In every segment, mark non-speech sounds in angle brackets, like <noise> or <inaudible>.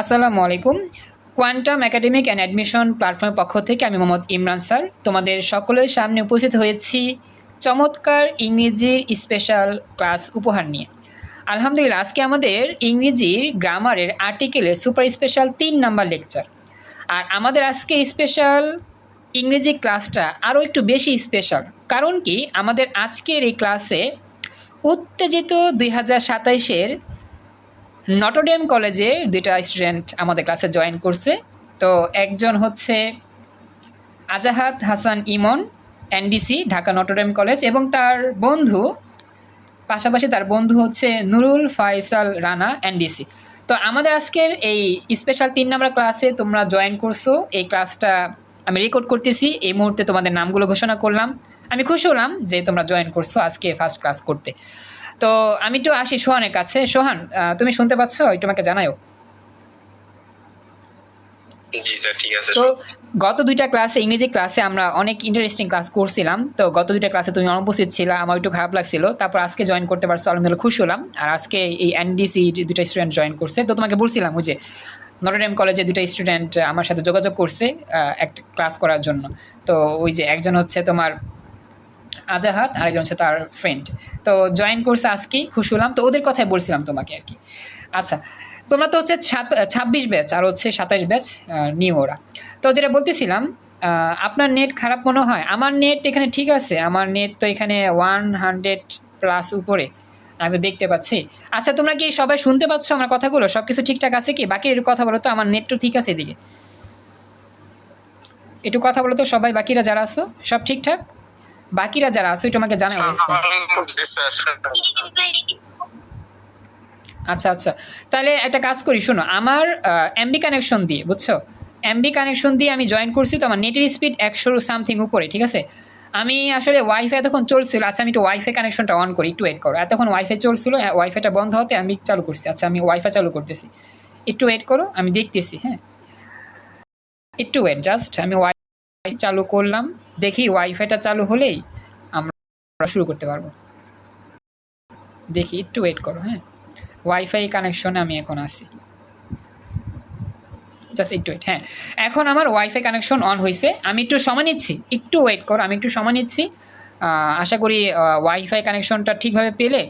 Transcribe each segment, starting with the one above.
আসসালামু আলাইকুম quantum academic and admission প্ল্যাটফর্মের পক্ষ থেকে আমি মোহাম্মদ ইমরান স্যার। তোমাদের সকলের সামনে উপস্থিত হয়েছি চমৎকার ইংরেজির স্পেশাল ক্লাস উপহার নিয়ে। আলহামদুলিল্লাহ, আজকে আমাদের ইংরেজির গ্রামারের আর্টিকেলের সুপার স্পেশাল তিন নাম্বার লেকচার আর আমাদের আজকে স্পেশাল ইংরেজি ক্লাসটা আরও একটু বেশি স্পেশাল কারণ কি? আমাদের আজকের এই ক্লাসে উত্তেজিত দুই হাজার সাতাইশের নটরডেম কলেজে দুইটা স্টুডেন্ট আমাদের ক্লাসে জয়েন করছে। তো একজন হচ্ছে Azahat Hasan Emon NDC Dhaka Notre Dame college এবং তার বন্ধু, পাশাপাশি তার বন্ধু হচ্ছে নুরুল ফাইসাল রানা এনডিসি তো আমাদের আজকের এই স্পেশাল তিন নম্বর ক্লাসে তোমরা জয়েন করছ। এই ক্লাসটা আমি রেকর্ড করতেছি। এই মুহূর্তে তোমাদের নামগুলো ঘোষণা করলাম। আমি খুশি হলাম যে তোমরা জয়েন করছ আজকে ফার্স্ট ক্লাস করতে। তো আমি একটু আসি সোহানের কাছে। সোহান তুমি শুনতে পাচ্ছ? একটু আমাকে জানাও তো গত দুইটা ক্লাসে ইংরেজি ক্লাসে আমরা অনেক ইন্টারেস্টিং ক্লাস করছিলাম। তো গত দুইটা ক্লাসে তুমি অনুপস্থিত ছিল আমার একটু খারাপ লাগছিল। তারপর আজকে জয়েন করতে পারছ আলহামদুলিল্লাহ খুশি হলাম। আর আজকে এই এনডিসি দুইটা স্টুডেন্ট জয়েন করছে। তো তোমাকে বলছিলাম ওই যে নটরডেম কলেজে দুইটা স্টুডেন্ট আমার সাথে যোগাযোগ করছে একটা ক্লাস করার জন্য। তো ওই যে একজন হচ্ছে তোমার আজাহাত, আরেকজন হচ্ছে তার ফ্রেন্ড তো জয়েন করছে আজকেই খুশি হলাম। তো ওদের কথাই বলছিলাম তোমাকে আর কি। আচ্ছা তোমরা তো হচ্ছে ছাব্বিশ ব্যাচ আর হচ্ছে সাতাশ ব্যাচ নিউ ওরা। তো যেটা বলতেছিলাম আপনার নেট খারাপ মনে হয়? আমার নেট এখানে ঠিক আছে। আমার নেট তো এখানে ওয়ান হান্ড্রেড প্লাস উপরে। আমি তো দেখতে পাচ্ছি। আচ্ছা তোমরা কি সবাই শুনতে পাচ্ছ আমার কথাগুলো? সব কিছু ঠিকঠাক আছে কি? বাকি একটু কথা বলো তো, আমার নেট তো ঠিক আছে এদিকে। একটু কথা বলো তো সবাই, বাকিরা যারা আছো, সব ঠিকঠাক? বাকিরা যারা আছে একটু আমাকে জানাও আচ্ছা আচ্ছা। তাহলে একটা কাজ করি শোনো আমার এমবি কানেকশন দিয়ে বুঝছ? এমবি কানেকশন দিয়ে আমি জয়েন করছি তো আমার নেটের স্পিড একশোর সামথিং উপরে ঠিক আছে? আমি আসলে ওয়াইফাই এতক্ষণ চলছিল আচ্ছা আমি একটু ওয়াইফাই কানেকশনটা অন করি একটু ওয়েট করো। এতক্ষণ ওয়াইফাই চলছিল ওয়াইফাইটা বন্ধ হতে আমি চালু করছি আচ্ছা আমি ওয়াইফাই চালু করতেছি। একটু ওয়েট করো আমি দেখতেছি হ্যাঁ। একটু ওয়েট জাস্ট আমি ওয়াইফাই চালু করলাম। দেখি ওয়াইফাইটা চালু হলেই আমরা শুরু করতে পারব। দেখি, একটু ওয়েট করো হ্যাঁ? ওয়াইফাই কানেকশনে আমি এখন আছি। জাস্ট একটু ওয়েট হ্যাঁ? এখন আমার ওয়াইফাই কানেকশন অন হয়েছে আমি একটু সময় নিচ্ছি। একটু ওয়েট করো, আমি একটু সময় নিচ্ছি। আশা করি ওয়াইফাই কানেকশনটা ঠিকভাবে পেলে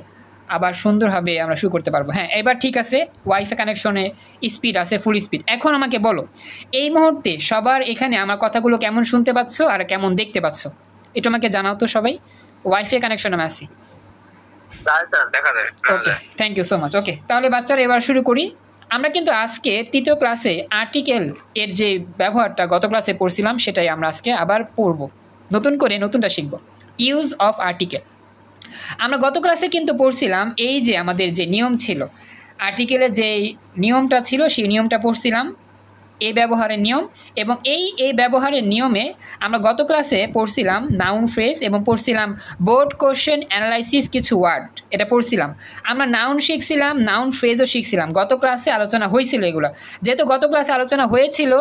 আবার সুন্দরভাবে আমরা শুরু করতে পারব। হ্যাঁ এবার ঠিক আছে ওয়াইফাই কানেকশনে স্পিড আছে ফুল স্পিড এখন আমাকে বলো এই মুহূর্তে সবার এখানে আমার কথাগুলো কেমন শুনতে পাচ্ছ আর কেমন দেখতে পাচ্ছ? এটা আমাকে জানাও তো সবাই। ওয়াইফাই কানেকশন আমি দেখা okay thank you so much okay তাহলে বাচ্চারা এবার শুরু করি। আমরা কিন্তু আজকে তৃতীয় ক্লাসে আর্টিকেল এর যে ব্যবহারটা গত ক্লাসে পড়ছিলাম সেটাই আমরা আজকে আবার পড়ব। নতুন করে নতুনটা শিখব। ইউজ অফ আর্টিকেল আমরা গত ক্লাসে কিন্তু পড়ছিলাম এই যে আমাদের যে নিয়ম ছিল। আর্টিকেলের যে নিয়মটা ছিল, সেই নিয়মটা পড়ছিলাম এই ব্যবহারের নিয়ম এবং এই এই ব্যবহারের নিয়মে আমরা গত ক্লাসে পড়ছিলাম নাউন ফ্রেজ এবং পড়ছিলাম বোর্ড কোশ্চেন অ্যানালাইসিস কিছু ওয়ার্ড এটা পড়ছিলাম। আমরা নাউন শিখছিলাম নাউন ফ্রেজও শিখছিলাম। গত ক্লাসে আলোচনা হয়েছিল এগুলো। যেহেতু গত ক্লাসে আলোচনা হয়েছিল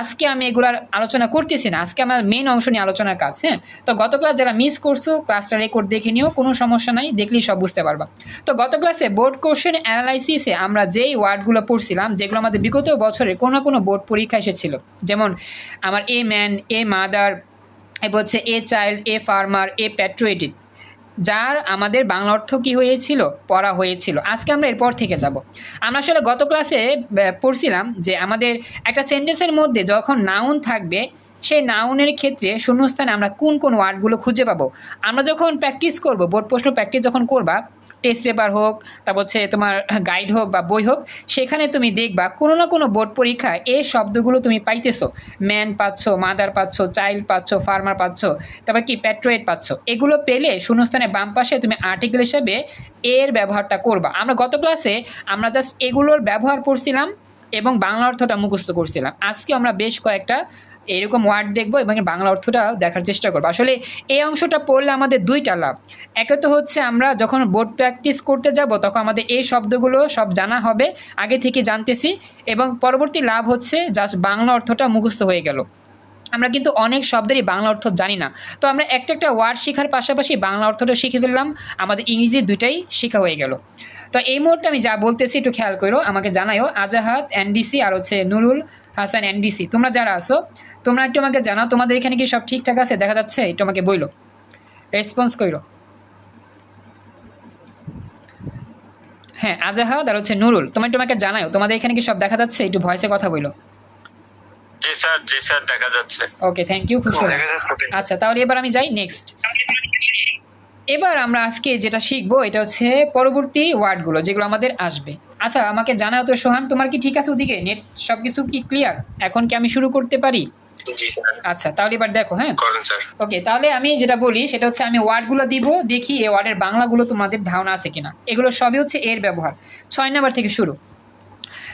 আজকে আমি এগুলার আলোচনা করতেছি না, আজকে আমার মেন অংশ নিয়ে আলোচনার কাজ হ্যাঁ? তো গত ক্লাস যারা মিস করছ ক্লাসটা রেকর্ড দেখে নিও, কোনো সমস্যা নাই, দেখলেই সব বুঝতে পারবা। তো গত ক্লাসে বোর্ড কোশ্চেন অ্যানালাইসিসে আমরা যেই ওয়ার্ডগুলো পড়ছিলাম, যেগুলো আমাদের বিগত বছরে কোনো কোনো বোর্ড পরীক্ষা এসেছিল, যেমন আমার এ ম্যান এ মাদার এরপর হচ্ছে এ চাইল্ড এ ফার্মার এ প্যাট্রোয়েটিক যার আমাদের বাংলা অর্থ কি হয়েছিল, পড়া হয়েছিল। আজকে আমরা এরপর থেকে যাব। আমরা আসলে গত ক্লাসে পড়ছিলাম যে আমাদের একটা সেন্টেন্সের মধ্যে যখন নাউন থাকবে, সেই নাউনের ক্ষেত্রে শূন্যস্থানে আমরা কোন কোন ওয়ার্ডগুলো খুঁজে পাবো। আমরা যখন প্র্যাকটিস করব বোর্ড প্রশ্ন প্র্যাকটিস যখন করবা টেস্ট পেপার হোক, তারপর হচ্ছে তোমার গাইড হোক বা বই হোক, সেখানে তুমি দেখবা কোনো না কোনো বোর্ড পরীক্ষায় এই শব্দগুলো তুমি পাইতেছো। ম্যান পাচ্ছ মাদার পাচ্ছ চাইল্ড পাচ্ছ ফার্মার পাচ্ছ, তারপর কি প্যাট্রোয়েট পাচ্ছ। এগুলো পেলে শূন্যস্থানে বাম পাশে তুমি আর্টিকেল হিসেবে এর ব্যবহারটা করবা। আমরা গত ক্লাসে আমরা জাস্ট এগুলোর ব্যবহার পড়ছিলাম এবং বাংলা অর্থটা মুখস্থ করছিলাম। আজকে আমরা বেশ কয়েকটা এরকম ওয়ার্ড দেখব এবং বাংলা অর্থটা দেখার চেষ্টা করব। আসলে এই অংশটা পড়লে আমাদের দুইটা লাভ। একে তো হচ্ছে আমরা যখন বোর্ড প্র্যাকটিস করতে যাব, তখন আমাদের এই শব্দগুলো সব জানা হবে, আগে থেকে জানতেছি এবং পরবর্তী লাভ হচ্ছে জাস্ট বাংলা অর্থটা মুখস্থ হয়ে গেল। আমরা কিন্তু অনেক শব্দেরই বাংলা অর্থ জানি না। তো আমরা একটা একটা ওয়ার্ড শেখার পাশাপাশি বাংলা অর্থটা শিখে ফেললাম, আমাদের ইংরেজি দুইটাই শেখা হয়ে গেল। তো এই মুহূর্তে আমি যা বলতেছি একটু খেয়াল করো, আমাকে জানাইও আজাহাত এনডিসি আর হচ্ছে নুরুল হাসান, এনডিসি। তোমরা যারা আসো তোমরা একটু আমাকে জানাও তোমাদের এখানে কি সব ঠিকঠাক আছে? দেখা যাচ্ছে একটু আমাকে বইলো। রেসপন্স করো হ্যাঁ আজাহাদ আর হচ্ছে নুরুল। তোমার একটু আমাকে জানাও তোমাদের এখানে কি সব দেখা যাচ্ছে? একটু ভয়েসে কথা বইলো। জি স্যার জি স্যার দেখা যাচ্ছে। ওকে থ্যাংক ইউ খুশি আচ্ছা তাহলে এবার আমি যাই নেক্সট এবার আমরা আজকে যেটা শিখব এটা হচ্ছে পরবর্তী ওয়ার্ডগুলো যেগুলো আমাদের আসবে। আচ্ছা আমাকে জানাও তো সোহান তোমার কি ঠিক আছে ওদিকে? নেট সব কিছু কি ক্লিয়ার এখন কি আমি শুরু করতে পারি? আচ্ছা তাহলে এবার দেখো হ্যাঁ? ওকে তাহলে আমি যেটা বলি সেটা হচ্ছে আমি ওয়ার্ডগুলো দিব দেখি এই ওয়ার্ডের বাংলাগুলো তোমাদের ধারণা আছে কিনা। এগুলো সবই হচ্ছে এর ব্যবহার। ছয় নাম্বার থেকে শুরু।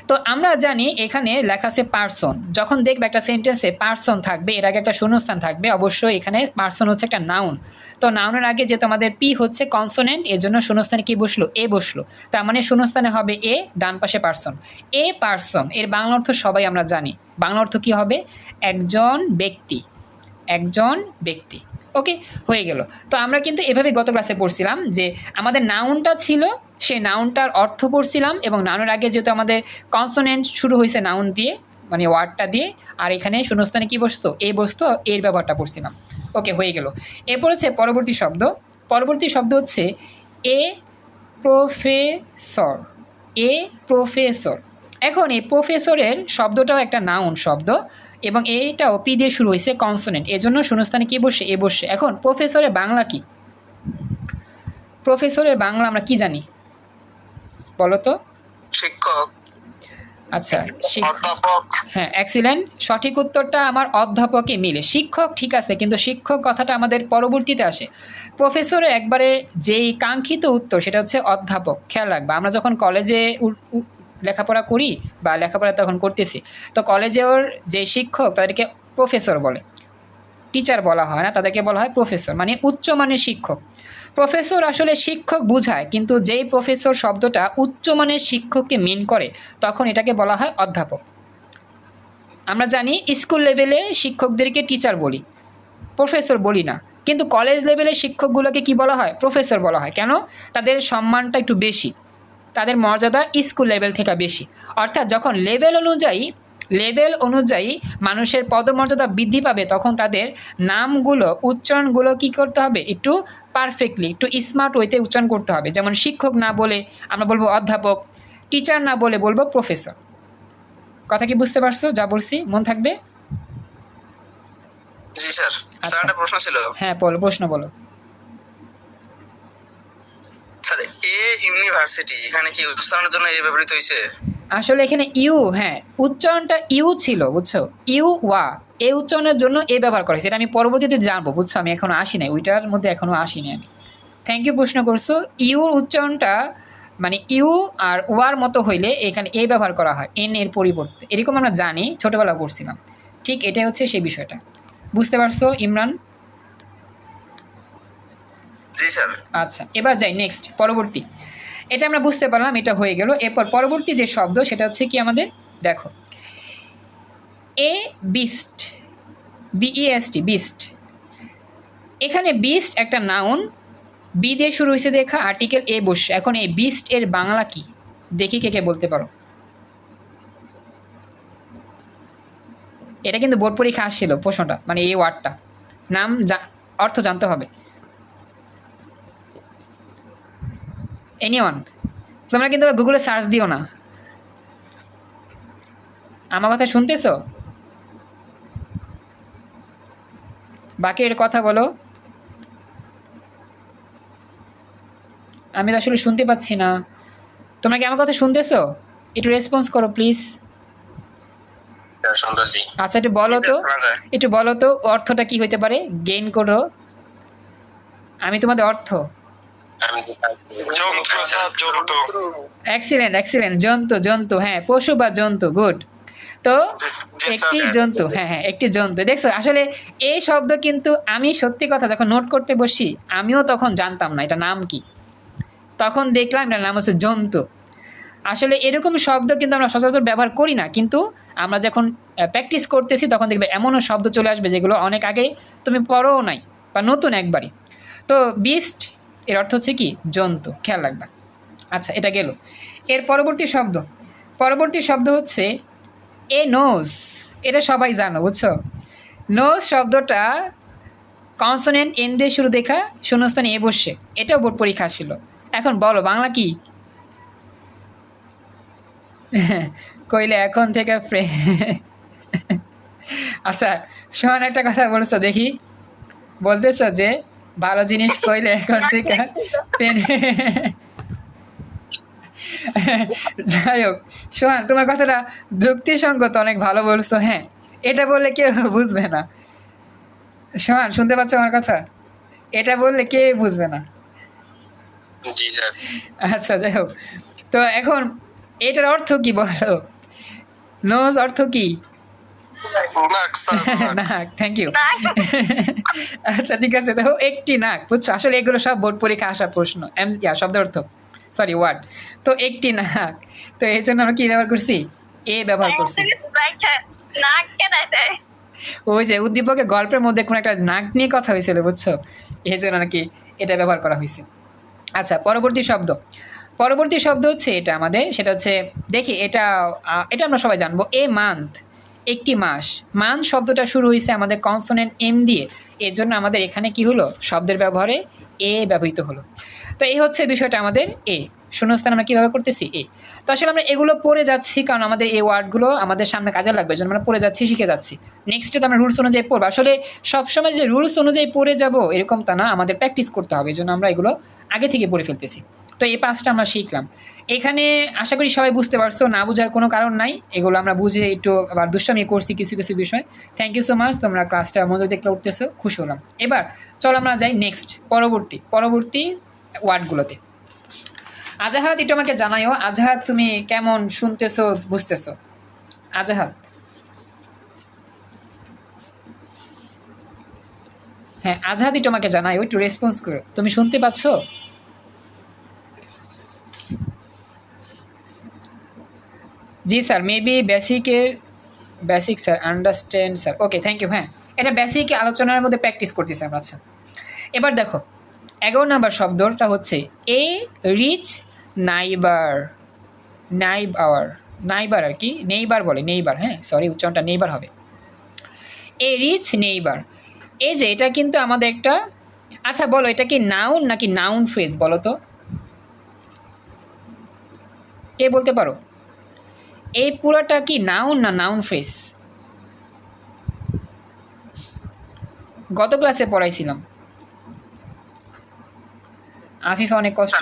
তো আমরা জানি এখানে লেখা আছে পার্সন যখন দেখবে একটা সেন্টেন্সে পার্সন থাকবে এর আগে একটা শূন্যস্থান থাকবে অবশ্যই এখানে পার্সন হচ্ছে একটা নাউন তো নাউনের আগে যে তোমাদের পি হচ্ছে কনসোনেন্ট এর জন্য শূন্যস্থানে কি বসল? এ বসল। তার মানে শূন্যস্থানে হবে এ ডান পাশে পার্সন এ পার্সন এর বাংলা অর্থ সবাই আমরা জানি। বাংলা অর্থ কি হবে? একজন ব্যক্তি একজন ব্যক্তি। ওকে হয়ে গেল। তো আমরা কিন্তু এভাবে গত ক্লাসে পড়ছিলাম যে আমাদের নাউনটা ছিল, সেই নাউনটার অর্থ পড়ছিলাম এবং নাউনের আগে যেহেতু আমাদের কনসোনেন্ট শুরু হয়েছে নাউন দিয়ে মানে ওয়ার্ডটা দিয়ে, আর এখানে শূন্যস্থানে কি বসতো? এই বসতো, এর ব্যবহারটা পড়ছিলাম। ওকে হয়ে গেল। এরপর হচ্ছে পরবর্তী শব্দ। পরবর্তী শব্দ হচ্ছে এ প্রফেসর এ প্রফেসর। এখন এই প্রফেসরের শব্দটাও একটা নাউন শব্দ। এবং এইটাও পি দিয়ে শুরু হয়েছে কনসোনেন্ট এজন্য শূন্যস্থানে কি বসে? এ বসে। এখন প্রফেসরের বাংলা কি? প্রফেসরের বাংলা আমরা কি জানি? বলো তো শিক্ষক। আচ্ছা অধ্যাপক। হ্যাঁ এক্সিলেন্ট সঠিক উত্তরটা আমার অধ্যাপকে মিলে। শিক্ষক ঠিক আছে কিন্তু শিক্ষক কথাটা আমাদের পরবর্তীতে আসে। প্রফেসরের একবারে যেই কাঙ্ক্ষিত উত্তর সেটা হচ্ছে অধ্যাপক। খেয়াল রাখবা আমরা যখন কলেজে লেখাপড়া করি বা লেখাপড়া তখন করতেছি। তো কলেজে ওর যে শিক্ষক তাদেরকে প্রফেসর বলে। টিচার বলা হয় না, তাদেরকে বলা হয় প্রফেসর মানে উচ্চমানের শিক্ষক। প্রফেসর আসলে শিক্ষক বুঝায়, কিন্তু যেই প্রফেসর শব্দটা উচ্চমানের শিক্ষককে মিন করে, তখন এটাকে বলা হয় অধ্যাপক। আমরা জানি স্কুল লেভেলে শিক্ষকদেরকে টিচার বলি প্রফেসর বলি না। কিন্তু কলেজ লেভেলে শিক্ষকগুলোকে কি বলা হয়? প্রফেসর বলা হয়। কেন? তাদের সম্মানটা একটু বেশি। তাদের মর্যাদা স্কুল লেভেল থেকে বেশি। অর্থাৎ যখন লেভেল অনুযায়ী লেভেল অনুযায়ী মানুষের পদমর্যাদা বৃদ্ধি পাবে তখন তাদের নামগুলো উচ্চারণগুলো কি করতে হবে? একটু পারফেক্টলি একটু স্মার্ট ওয়েতে উচ্চারণ করতে হবে। যেমন শিক্ষক না বলে আমরা বলব অধ্যাপক টিচার না বলে বলব প্রফেসর কথা কি বুঝতে পারছ? যা বলছি মন থাকবে? জি স্যার। আচ্ছা। স্যার একটা প্রশ্ন ছিল। হ্যাঁ বলো প্রশ্ন বলো। স্যার, এ ইউনিভার্সিটি, এখানে কি উচ্চারণের জন্য এ ব্যবহৃত হয়েছে? আসলে এখানে ইউ হ্যাঁ উচ্চারণটা ইউ ছিল, বুঝছ? ইউ, ওয়া এই উচ্চারণের জন্য এ ব্যবহার আমি পরবর্তীতে জানব, বুঝছ? আমি এখনও আসি নাই, ওইটার মধ্যে এখনও আমি। থ্যাংক ইউ প্রশ্ন করছ। ইউর উচ্চারণটা মানে ইউ আর ওয়ার মতো হইলে এখানে এ ব্যবহার করা হয়, এন এর পরিবর্তে। এরকম আমরা জানি ছোটোবেলা পড়ছিলাম। ঠিক এটাই হচ্ছে সেই বিষয়টা। বুঝতে পারছ, ইমরান? জি আচ্ছা এবার যাই নেক্সট পরবর্তী। এটা আমরা বুঝতে পারলাম, এটা হয়ে গেল। এরপর পরবর্তী যে শব্দ, সেটা হচ্ছে কি আমাদের? দেখো। A beast B E S T beast এখানে বিস্ট একটা নাউন বি দিয়ে শুরু হয়েছে দেখা আর্টিকেল এ বসে এখন এই বিস্ট এর বাংলা কি? দেখি কে কে বলতে পারো। এটা কিন্তু বোর্ড পরীক্ষা আসছিল, প্রশ্নটা মানে এই ওয়ার্ডটা নাম অর্থ জানতে হবে। এনিওয়ান তোমরা কিন্তু গুগলে সার্চ দিও না। আমার কথা শুনতেছো? বাকির কথা বলো। আমি তো আসলে শুনতে পাচ্ছি না। তোমরা কি আমার কথা শুনতেছো? একটু রেসপন্স করো প্লিজ আচ্ছা একটু বলো তো। একটু বলো তো অর্থটা কি হইতে পারে? গেইন করো। আমি তোমাদের অর্থ। জন্তু জন্তু। এক্সিলেন্ট এক্সিলেন্ট জন্তু জন্তু হ্যাঁ পশু বা জন্তু গুড তো একটি জন্তু হ্যাঁ হ্যাঁ একটি জন্তু। দেখছ আসলে এই শব্দ কিন্তু আমি সত্যি কথা যখন নোট করতে বসি আমিও তখন জানতাম না এটা নাম কি। তখন দেখলাম এটার নাম হচ্ছে জন্তু। আসলে এরকম শব্দ কিন্তু আমরা সচরাচর ব্যবহার করি না কিন্তু আমরা যখন প্র্যাকটিস করতেছি তখন দেখবে এমনও শব্দ চলে আসবে যেগুলো অনেক আগে তুমি পড়োও নাই বা নতুন একবারই তো বিস্ট এর অর্থ হচ্ছে কি? জন্তু, খেয়াল রাখবা। আচ্ছা এটা গেল। এর পরবর্তী শব্দ। পরবর্তী শব্দ হচ্ছে এ নোজ। এটা সবাই জানো, বুঝছ? নোজ শব্দটা কনসোনেন্ট এন দিয়ে শুরু দেখা, শূন্যস্থানে এ বসে। এটাও বোর্ড পরীক্ষা ছিল এখন বলো, বাংলা কি? <laughs> কইলে এখন থেকে <laughs> আচ্ছা শোন, একটা কথা বলছো, দেখি। বলতেছো যে ভালো জিনিস কইলে এখন <laughs> থেকে যাই হোক সোহান তোমার কথাটা যুক্তিসঙ্গত অনেক ভালো বলছো হ্যাঁ। এটা বললে কেউ বুঝবে না। সোহান শুনতে পাচ্ছ আমার কথা? এটা বললে কে বুঝবে না। আচ্ছা যাই হোক। তো এখন এটার অর্থ কি বলো? নোজ অর্থ কি? <laughs> নাক নাক। থ্যাংক ইউ <laughs> আচ্ছা ঠিক আছে দেখো একটি নাক বুঝছ? আসলে এগুলো সব বোর্ড পরীক্ষা আসার প্রশ্ন। ইয়া শব্দ অর্থ? সরি ওয়ার্ড তো একটি নাক তো এই জন্য আমরা কি ব্যবহার করছি? এ ব্যবহার করছি। ওই যে উদ্দীপকের গল্পের মধ্যে কোনো একটা নাক নিয়ে কথা হয়েছিল বুঝছ? এই জন্য নাকি এটা ব্যবহার করা হয়েছে। আচ্ছা পরবর্তী শব্দ। পরবর্তী শব্দ হচ্ছে এটা আমাদের সেটা হচ্ছে দেখি এটা আহ, এটা আমরা সবাই জানব এ মান্থ। একটি মাস। মান শব্দটা শুরু হয়েছে আমাদের কনসোনেন্ট এম দিয়ে। এর জন্য আমাদের এখানে কি হলো? শব্দের ব্যবহারে এ ব্যবহৃত হলো। তো এই হচ্ছে বিষয়টা আমাদের এ শূন্যস্থান আমরা কী ব্যবহার করতেছি? এ তো আসলে আমরা এগুলো পড়ে যাচ্ছি কারণ আমাদের এই ওয়ার্ডগুলো আমাদের সামনে কাজে লাগবে জন্য আমরা পড়ে যাচ্ছি, শিখে যাচ্ছি। নেক্সটে তো আমরা রুলস অনুযায়ী পড়ব। আসলে সবসময় যে রুলস অনুযায়ী পড়ে যাব এরকম তা না, আমাদের প্র্যাকটিস করতে হবে এই জন্য আমরা এগুলো আগে থেকে পড়ে ফেলতেছি। তো এই পাঁচটা আমরা শিখলাম। এখানে আশা করি সবাই বুঝতে পারছ, না বোঝার কোনো কারণ নাই। এগুলো আমরা বুঝে একটু আবার দুষ্টামি করছি কিছু কিছু বিষয়। থ্যাংক ইউ সো মাচ তোমরা ক্লাসটা মজা দেখলে উঠতেছো, খুশি হলাম। এবার চলো আমরা যাই নেক্সট পরবর্তী পরবর্তী ওয়ার্ডগুলোতে। আজাহাত, একটু আমাকে জানাইও আজাহাত তুমি কেমন শুনতেছো, বুঝতেছো? আজাহাত। হ্যাঁ আজাহাত, একটু আমাকে জানাইও একটু রেসপন্স করো। তুমি শুনতে পাচ্ছো? জি sir maybe বেসিকের basic sir understand sir. Okay thank you হ্যাঁ। এটা বেসিক আলোচনার মধ্যে প্র্যাকটিস করতেছি আমরা আচ্ছা। এবার দেখো, এগারো নাম্বার শব্দটা হচ্ছে a rich neighbour neighbour our neighbour আর কি নেইবার বলে নেইবার হ্যাঁ সরি উচ্চারণটা নেইবার হবে। এ রিচ নেইবার এই যে এটা কিন্তু আমাদের একটা আচ্ছা বলো, এটা কি নাউন নাকি নাউন ফ্রেজ বলো তো? কে বলতে পারো? এই পুরোটা কি নাউন না নাউন ফ্রেজ গত ক্লাসে পড়াইছিলাম। আফিফা অনেক কষ্ট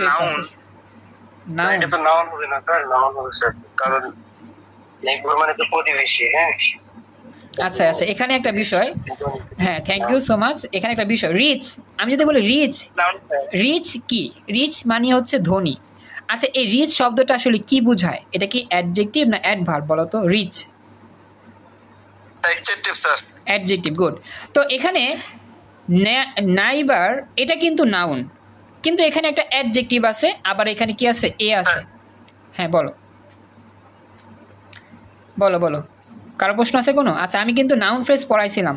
এটা তো নাউন হবে না স্যার নাউন হবে স্যার কারণ নেকবার মানে তো প্রতিবেশী হ্যাঁ? আচ্ছা আচ্ছা এখানে একটা বিষয়। হ্যাঁ থ্যাংক ইউ সো মাচ এখানে একটা বিষয় রিচ আমি যদি বলি রিচ রিচ কি? রিচ মানে হচ্ছে ধনী আচ্ছা এই রিচ শব্দটা আসলে কি বোঝায়? এটা কি অ্যাডজেক্টিভ না অ্যাডভার্ব বলো তো rich adjective sir adjective good তো এখানে নাইবার এটা কিন্তু নাউন কিন্তু এখানে একটা অ্যাডজেক্টিভ আছে আবার এখানে কি আছে? এ আছে। হ্যাঁ বলো। বলো বলো। কারও প্রশ্ন আছে কোনো? আচ্ছা আমি কিন্তু নাউন ফ্রেজ পড়াইছিলাম।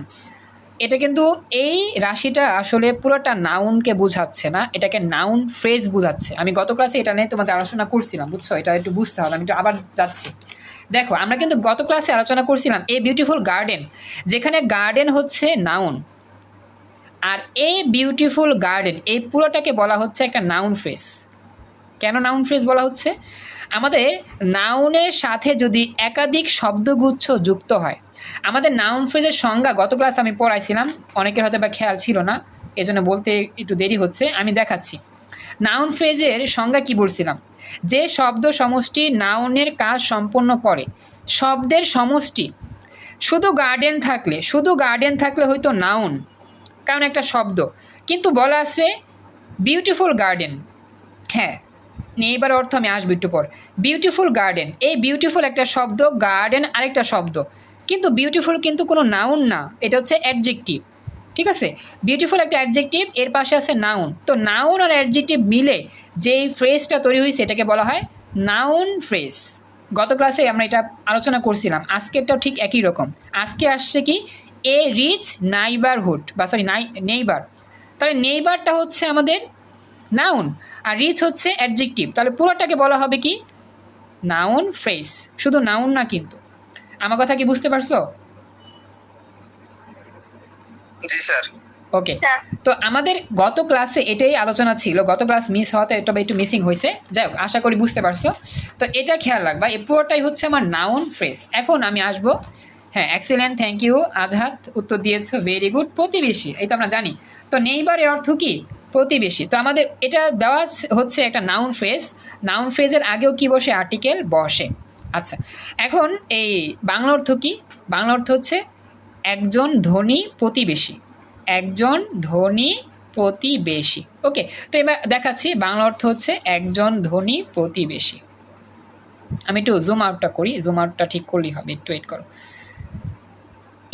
এটা কিন্তু এই রাশিটা আসলে পুরোটা নাউনকে বোঝাচ্ছে না, এটাকে নাউন ফ্রেজ বোঝাচ্ছে। আমি গত ক্লাসে এটা নিয়ে তোমাদের আলোচনা করছিলাম, বুঝছ? এটা একটু বুঝতে হবে, আমি একটু আবার যাচ্ছি। দেখো, আমরা কিন্তু গত ক্লাসে আলোচনা করছিলাম এই বিউটিফুল গার্ডেন যেখানে গার্ডেন হচ্ছে নাউন আর এই বিউটিফুল গার্ডেন এই পুরোটাকে বলা হচ্ছে একটা নাউন ফ্রেজ কেন নাউন ফ্রেজ বলা হচ্ছে? আমাদের নাউনের সাথে যদি একাধিক শব্দগুচ্ছ যুক্ত হয়, আমাদের নাউন ফ্রেজের সংজ্ঞা গত ক্লাস আমি পড়াইছিলাম, অনেকের হয়তো বা খেয়াল ছিল না, এজন্য বলতে একটু দেরি হচ্ছে, আমি দেখাচ্ছি। নাউন ফ্রেজের সংজ্ঞা কি বলছিলাম? যে শব্দ সমষ্টি নাউনের কাজ সম্পন্ন করে, শব্দের সমষ্টি। শুধু গার্ডেন থাকলে, শুধু গার্ডেন থাকলে হয়তো নাউন কারণ একটা শব্দ। কিন্তু বলা আছে বিউটিফুল গার্ডেন হ্যাঁ এইবার অর্থ আমি আসব একটু পর। বিউটিফুল গার্ডেন এই বিউটিফুল একটা শব্দ গার্ডেন আরেকটা শব্দ। কিন্তু বিউটিফুল কিন্তু কোনো নাউন না, এটা হচ্ছে অ্যাডজেক্টিভ ঠিক আছে? বিউটিফুল একটা অ্যাডজেক্টিভ এর পাশে আছে নাউন তো নাউন আর অ্যাডজেক্টিভ মিলে যেই ফ্রেজটা তৈরি হয়েছে, এটাকে বলা হয় নাউন ফ্রেজ গত ক্লাসে আমরা এটা আলোচনা করছিলাম, আজকেরটাও ঠিক একই রকম। আজকে আসছে কি? এ রিচ নাইবারহুড বা সরি নাই নেইবার তাহলে নেইবারটা হচ্ছে আমাদের নাউন আর রিচ হচ্ছে অ্যাডজেক্টিভ তাহলে পুরোটাকে বলা হবে কি? নাউন ফ্রেস শুধু নাউন না কিন্তু। আমার কথা কি বুঝতে পারছ? জি স্যার। ওকে তো আমাদের গত ক্লাসে এটাই আলোচনা ছিল। গত ক্লাস মিস হওয়াতে এটা একটু মিসিং হয়েছে। যাই হোক আশা করি বুঝতে পারছ। তো এটা খেয়াল রাখবা এই পুরোটাই হচ্ছে আমার নাউন ফ্রেস এখন আমি আসব। হ্যাঁ এক্সিলেন্ট থ্যাংক ইউ আজহাত উত্তর দিয়েছ ভেরি গুড প্রতিবেশী এই তো আমরা জানি। তো নেইবারের অর্থ কি? প্রতিবেশী। তো আমাদের এটা দেওয়া হচ্ছে একটা নাউন ফ্রেজ নাউন ফ্রেজের আগেও কি বসে? আর্টিকেল বসে। আচ্ছা এখন এই বাংলা অর্থ কি? বাংলা অর্থ হচ্ছে একজন ধনী প্রতিবেশী। একজন ধনী প্রতিবেশী। ওকে, তো এবার দেখাচ্ছি, বাংলা অর্থ হচ্ছে একজন ধনী প্রতিবেশী। আমি একটু জুম আউটটা করি। জুম আউটটা ঠিক করলেই হবে, একটু ওয়েট করো।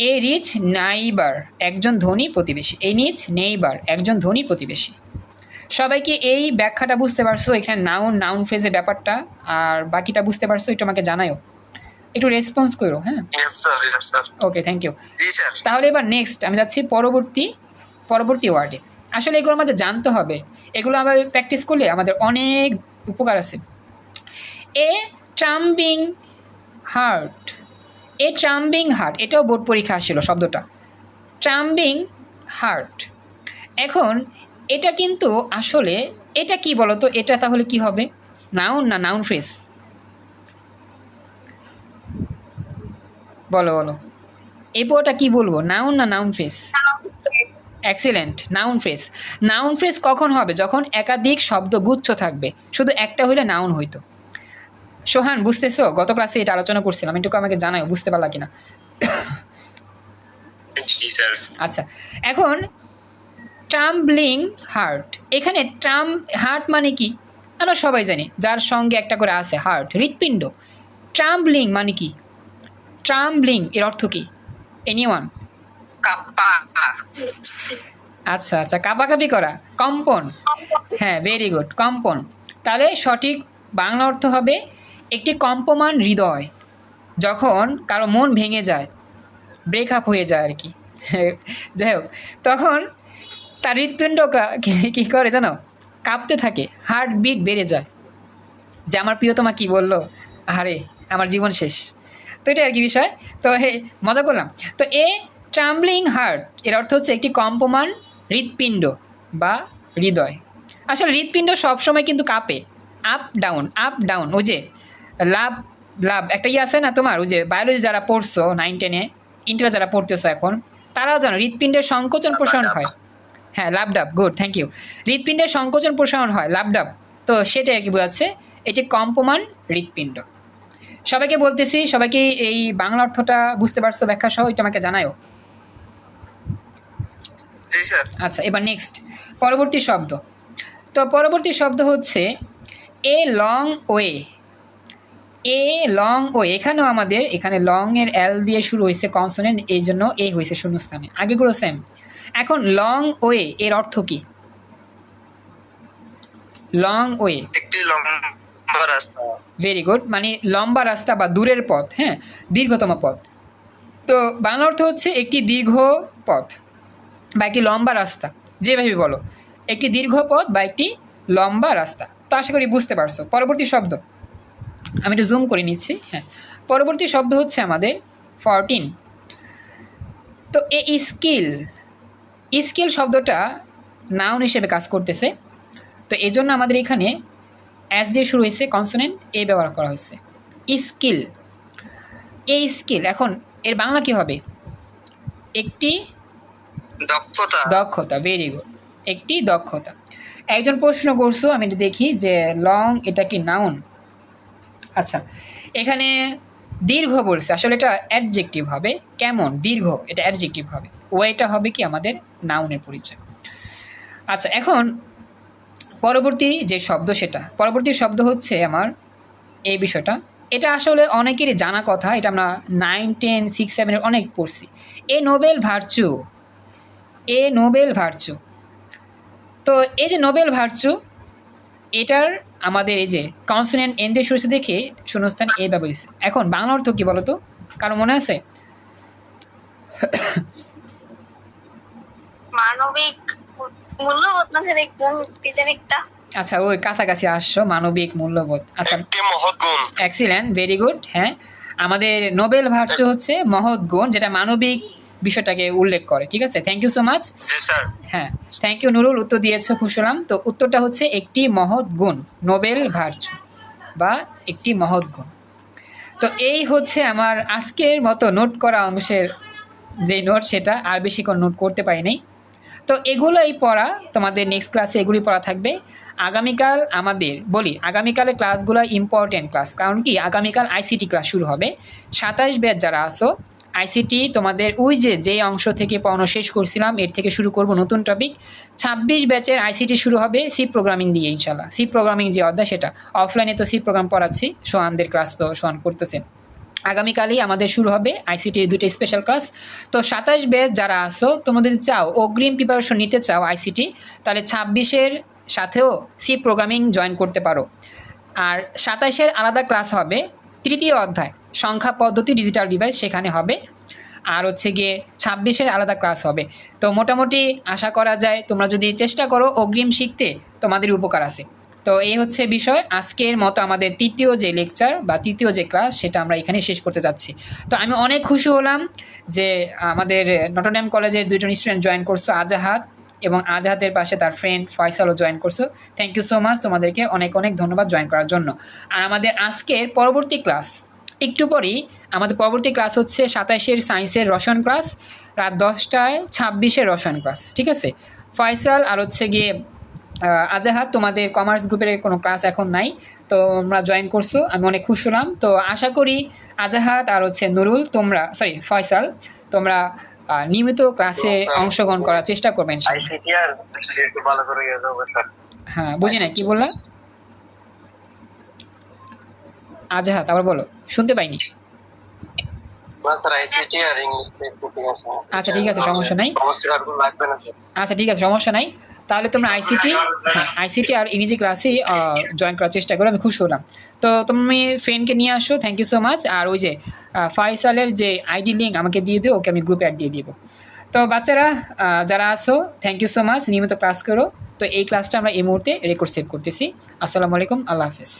এ রিচ নাইবার একজন ধনী প্রতিবেশী। এই নিচ নেইবার একজন ধনী প্রতিবেশী। সবাইকে এই ব্যাখ্যাটা বুঝতে পারছ? এখানে নাউন নাউন ফ্রেজের ব্যাপারটা। আর বাকিটা বুঝতে পারছ? একটু আমাকে জানাও একটু রেসপন্স করো হ্যাঁ? ওকে থ্যাংক ইউ তাহলে এবার নেক্সট আমি যাচ্ছি পরবর্তী পরবর্তী ওয়ার্ডে আসলে এগুলো আমাদের জানতে হবে। এগুলো আমরা প্র্যাকটিস করলে আমাদের অনেক উপকার আছে। A trembling heart a trembling heart, এটাও বোর্ড পরীক্ষা আসছিল শব্দটা। Trembling heart. এখন এটা কিন্তু আসলে, এটা কি বলো তো এটা তাহলে কি হবে? নাউন না নাউন ফ্রেস বলো বলো। এই পুরোটা কি বলব? নাউন না noun phrase excellent noun phrase noun phrase কখন হবে? যখন একাধিক শব্দ গুচ্ছ থাকবে। শুধু একটা হইলে নাউন হইতো। সোহান বুঝতেছো? গত ক্লাসে এটা আলোচনা করছিলাম এটুকু আমাকে জানাও বুঝতে পারলা কিনা? আচ্ছা এখন ট্রাম্বলিং হার্ট। এখানে ট্রাম হার্ট মানে কি? আমরা সবাই জানি যার সঙ্গে একটা করে আছে হার্ট হৃৎপিণ্ড। ট্রাম্বলিং মানে কি? ট্রাম্বলিং এর অর্থ কি? এনিওয়ান কাপ্পা আচ্ছা আচ্ছা কাপাকাপি করা। কম্পন। হ্যাঁ ভেরি গুড কম্পন। তাহলে সঠিক বাংলা অর্থ হবে একটি কম্পমান হৃদয়, যখন কারও মন ভেঙে যায় ব্রেকআপ হয়ে যায় আর কি। <laughs> যাই হোক, তখন তার হৃৎপিণ্ড কা- করে জানো? কাঁপতে থাকে হার্ট বিট বেড়ে যায়। যে আমার প্রিয়তমা কি বলল? আরে আমার জীবন শেষ। তো এটা আর কি বিষয়। তো হে, মজা করলাম। তো এ ট্রাম্বলিং হার্ট এর অর্থ হচ্ছে একটি কম্পমান হৃৎপিণ্ড বা হৃদয়। আসলে হৃৎপিণ্ড সবসময় কিন্তু কাঁপে। আপ ডাউন আপ ডাউন ওই যে লাভ লাভ। একটা ইয়ে আছে না তোমার? ওই যে বায়োলজি যারা পড়ছো নাইন টেনে ইন্টার যারা পড়তেছো এখন তারাও জানো হৃৎপিণ্ডের সংকোচন প্রসারণ হয়। হ্যাঁ লাভ ডাব। গুড থ্যাংক ইউ হৃৎপিণ্ডের সংকোচন প্রসারণ হয় লাভ ডাব। তো সেটাই আর কি বোঝাচ্ছে এটি কম্পমান হৃৎপিণ্ড। সবাইকে বলতেছি সবাইকে এই বাংলা অর্থটা বুঝতে পারছ ব্যাখ্যা সহ এটা আমাকে জানাও জি স্যার। আচ্ছা এবার নেক্সট পরবর্তী শব্দ। তো পরবর্তী শব্দ হচ্ছে a long way a long way এখানেও আমাদের এখানে লং এর এল দিয়ে শুরু হয়েছে কনসোনেন্ট এই জন্য এ হয়েছে শূন্যস্থানে। আগেগুলো সেম এখন লং ওয়ে এর অর্থ কি? লং ওয়ে ভেরি গুড মানে লম্বা রাস্তা বা দূরের পথ হ্যাঁ? দীর্ঘতম পথ। তো বাংলা অর্থ হচ্ছে একটি দীর্ঘ পথ বা একটি লম্বা রাস্তা। যেভাবে বলো। একটি দীর্ঘ পথ বা একটি লম্বা রাস্তা। তো আশা করি বুঝতে পারছ। পরবর্তী শব্দ। আমি একটু জুম করে নিচ্ছি হ্যাঁ। পরবর্তী শব্দ হচ্ছে আমাদের ফরটিন তো এ স্কিল স্কিল শব্দটা নাউন হিসেবে কাজ করতেছে। তো এই জন্য আমাদের এখানে অ্যাস দিয়ে শুরু হয়েছে কনসোনেন্ট এ ব্যবহার করা হয়েছে। স্কিল এই স্কিল এখন এর বাংলা কি হবে? একটি দক্ষতা। দক্ষতা ভেরি গুড একটি দক্ষতা। একজন প্রশ্ন করছ আমি দেখি যে লং এটা কি নাউন আচ্ছা এখানে দীর্ঘ বলছে, আসলে এটা অ্যাডজেক্টিভ হবে, কেমন, দীর্ঘ, এটা অ্যাডজেক্টিভ হবে। ওয়েটা হবে কি আমাদের নাউনের পরিচয়। আচ্ছা এখন পরবর্তী যে শব্দ সেটা, পরবর্তী শব্দ হচ্ছে আমার এই বিষয়টা। এটা আসলে অনেকেরই জানা কথা, এটা আমরা নাইন টেন সিক্স সেভেনের অনেক পড়ছি। A noble virtue, a noble virtue. তো এই যে নোবেল ভার্চু, এটার আমাদের এই যে কনসোনেন্ট এন দিয়ে শুরু দেখে শূন্যস্থানে এ ব্যবহৃত এখন বাংলা অর্থ কি বলতো? কারও মনে আছে? মানবিক মূল্যবোধ না একটা আচ্ছা ওই কাছাকাছি আসছো মানবিক মূল্যবোধ। আচ্ছা এক্সিলেন্ট ভেরি গুড হ্যাঁ। আমাদের নোবেল ভার্চু হচ্ছে মহৎ গুণ যেটা মানবিক বিষয়টাকে উল্লেখ করে ঠিক আছে? থ্যাংক ইউ সো মাচ হ্যাঁ থ্যাংক ইউ নুরুল উত্তর দিয়েছ খুশ হলাম। তো উত্তরটা হচ্ছে একটি মহৎ গুণ নোবেল ভার্চু বা একটি মহৎ গুণ। তো এই হচ্ছে আমার আজকের মতো নোট করা অংশের যে নোট সেটা আর বেশি কোনো নোট করতে পারি নাই। তো এগুলোই পড়া তোমাদের নেক্সট ক্লাসে এগুলি পড়া থাকবে। আগামীকাল আমাদের বলি আগামীকালের ক্লাসগুলো ইম্পর্টেন্ট ক্লাস কারণ কি? আগামীকাল আইসিটি ক্লাস শুরু হবে। সাতাশ ব্যাচ যারা আসো আইসিটি, তোমাদের ওই যে যে অংশ থেকে পড়ানো শেষ করছিলাম, এর থেকে শুরু করব নতুন টপিক ছাব্বিশ ব্যাচের আইসিটি শুরু হবে সি প্রোগ্রামিং দিয়ে ইনশাল্লাহ সি প্রোগ্রামিং যে অধ্যায় সেটা। অফলাইনে তো সি প্রোগ্রাম পড়াচ্ছি, সোহানদের ক্লাস তো সোহান করতেছে আগামীকালই আমাদের শুরু হবে আইসিটির দুটো স্পেশাল ক্লাস তো সাতাশ ব্যাচ যারা আসো তোমাদের চাও, অগ্রিম প্রিপারেশন নিতে চাও আইসিটি, তাহলে ছাব্বিশের সাথেও সি প্রোগ্রামিং জয়েন করতে পারো। আর সাতাশের আলাদা ক্লাস হবে তৃতীয় অধ্যায়। সংখ্যা পদ্ধতি ডিজিটাল ডিভাইস সেখানে হবে। আর হচ্ছে গিয়ে ছাব্বিশের আলাদা ক্লাস হবে। তো মোটামুটি আশা করা যায় তোমরা যদি চেষ্টা করো অগ্রিম শিখতে, তোমাদের উপকার আছে। তো এই হচ্ছে বিষয়। আজকের মতো আমাদের তৃতীয় যে লেকচার বা তৃতীয় যে ক্লাস সেটা আমরা এখানে শেষ করতে যাচ্ছি। তো আমি অনেক খুশি হলাম যে আমাদের নটরডেম কলেজের দুজন স্টুডেন্ট জয়েন করছ, আজাহাত এবং আজাহাতের পাশে তার ফ্রেন্ড ফয়সালও জয়েন করছ। থ্যাংক ইউ সো মাচ তোমাদেরকে অনেক অনেক ধন্যবাদ জয়েন করার জন্য। আর আমাদের আজকের পরবর্তী ক্লাস একটু পরেই আমাদের পরবর্তী ক্লাস হচ্ছে সাতাশের সায়েন্সের রসায়ন ক্লাস রাত দশটায় ছাব্বিশের রসায়ন ক্লাস ঠিক আছে? ফয়সাল আর হচ্ছে গিয়ে আজাহাত তোমাদের কমার্স গ্রুপের কোনো ক্লাস এখন নাই তো আমরা জয়েন করছ আমি অনেক খুশি হলাম। তো আশা করি আজাহাত আর হচ্ছে নুরুল তোমরা সরি ফয়সাল তোমরা নিয়মিত ক্লাসে অংশগ্রহণ করার চেষ্টা করবেন ইয়ে হ্যাঁ বুঝি না কি বললা? আজাহাত আবার বলো। শুনতে পাইনি। আচ্ছা, ঠিক আছে, সমস্যা নাই। আচ্ছা ঠিক আছে সমস্যা নাই। তাহলে তোমরা আইসিটি হ্যাঁ আইসিটি আর ইংরেজি ক্লাসে জয়েন করার চেষ্টা করো আমি খুশি হলাম তো তুমি ফ্রেন্ডকে নিয়ে আসো থ্যাংক ইউ সো মাচ আর ওই যে ফয়সালের যে আইডি লিঙ্ক আমাকে দিয়ে দিও ওকে আমি গ্রুপে অ্যাড দিয়ে দিব। তো বাচ্চারা যারা আসো থ্যাংক ইউ সো মাচ নিয়মিত ক্লাস করো। তো এই ক্লাসটা আমরা এই মুহূর্তে রেকর্ড সেভ করতেছি। আসসালামু আলাইকুম আল্লাহ হাফেজ।